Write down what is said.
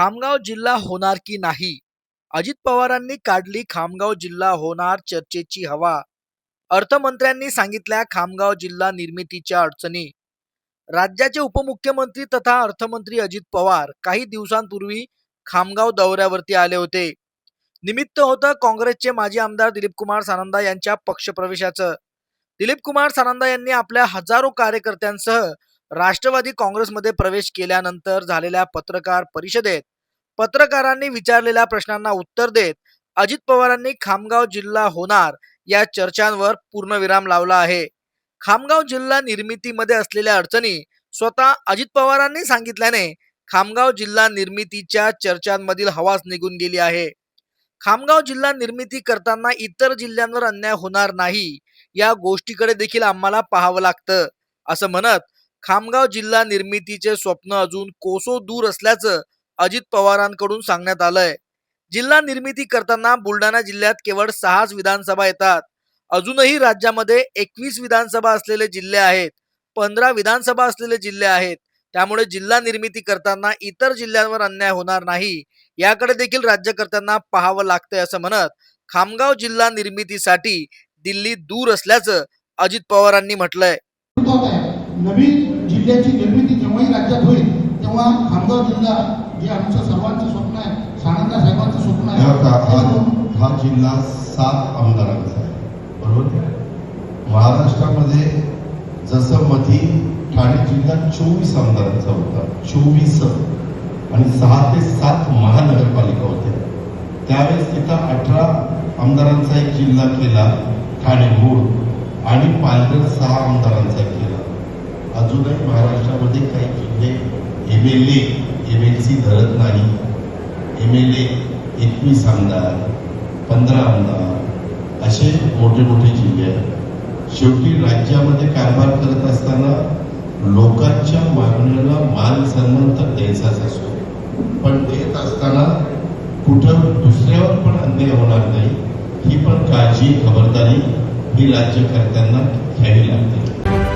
खामगाव जिल्हा होणार की नाही? अजित पवारांनी काढली खामगाव जिल्हा होणार चर्चेची हवा. अर्थमंत्र्यांनी सांगितल्या खामगाव जिल्हा निर्मितीच्या अडचणी. राज्याचे उपमुख्यमंत्री तथा अर्थमंत्री अजित पवार काही दिवसांपूर्वी खामगाव दौऱ्यावरती आले होते. निमित्त होतं काँग्रेसचे माजी आमदार दिलीप कुमार सानंदा यांच्या पक्षप्रवेशाचं. दिलीप कुमार सानंदा यांनी आपल्या हजारो कार्यकर्त्यांसह राष्ट्रवादी काँग्रेसमध्ये प्रवेश केल्यानंतर झालेल्या पत्रकार परिषदेत पत्रकारांनी विचारलेल्या प्रश्नांना उत्तर देत अजित पवारांनी खामगाव जिल्हा होणार या चर्चांवर पूर्णविराम लावला आहे. खामगाव जिल्हा निर्मितीमध्ये असलेल्या अडचणी स्वतः अजित पवारांनी सांगितल्याने खामगाव जिल्हा निर्मितीच्या चर्चांमधील हवाच निघून गेली आहे. खामगाव जिल्हा निर्मिती करताना इतर जिल्ह्यांवर अन्याय होणार नाही या गोष्टीकडे देखील आम्हाला पाहावं लागतं असं म्हणत खामगाव जिल्हा निर्मितीचे स्वप्न अजून कोसो दूर असल्याचं अजित पवारांकडून सांगण्यात आलंय. जिल्हा निर्मिती करताना बुलढाणा जिल्ह्यात केवळ सहाच विधानसभा येतात. अजूनही राज्यामध्ये एकवीस विधानसभा असलेले जिल्हे आहेत. पंधरा विधानसभा असलेले जिल्हे आहेत. त्यामुळे जिल्हा निर्मिती करताना इतर जिल्ह्यांवर अन्याय होणार नाही. याकडे देखील राज्यकर्त्यांना पाहावं लागतंय असं म्हणत खामगाव जिल्हा निर्मितीसाठी दिल्ली दूर असल्याचं अजित पवारांनी म्हटलंय. नवीन जिल्ह्याची निर्मिती जेव्हाही राज्यात होईल तेव्हा खामगाव जिल्हा जे आमचं सर्वांचं स्वप्न आहे सानंदा साहेबांचं स्वप्न आहे. हा जिल्हा सात आमदारांचा आहे. बरोबर? महाराष्ट्रामध्ये जसं मधी ठाणे जिल्हा चोवीस आमदारांचा होता चोवीस. आणि सहा ते सात महानगरपालिका होत्या. त्यावेळेस तिथं अठरा आमदारांचा एक जिल्हा केला ठाणे मूळ आणि पालघर सहा आमदारांचा एक अजूनही महाराष्ट्रामध्ये काही म्हणजे M L A M L C धरत नाही. एम एल ए एकवीस आमदार पंधरा आमदार असे मोठे मोठे जिल्हे आहेत. शेवटी राज्यामध्ये कारभार करत असताना लोकांच्या मागण्याला मान सन्मान तर द्यायचाच असतो. पण देत असताना कुठं दुसऱ्यावर पण अन्याय होणार नाही ही पण काळजी खबरदारी ही राज्यकर्त्यांना घ्यावी लागते.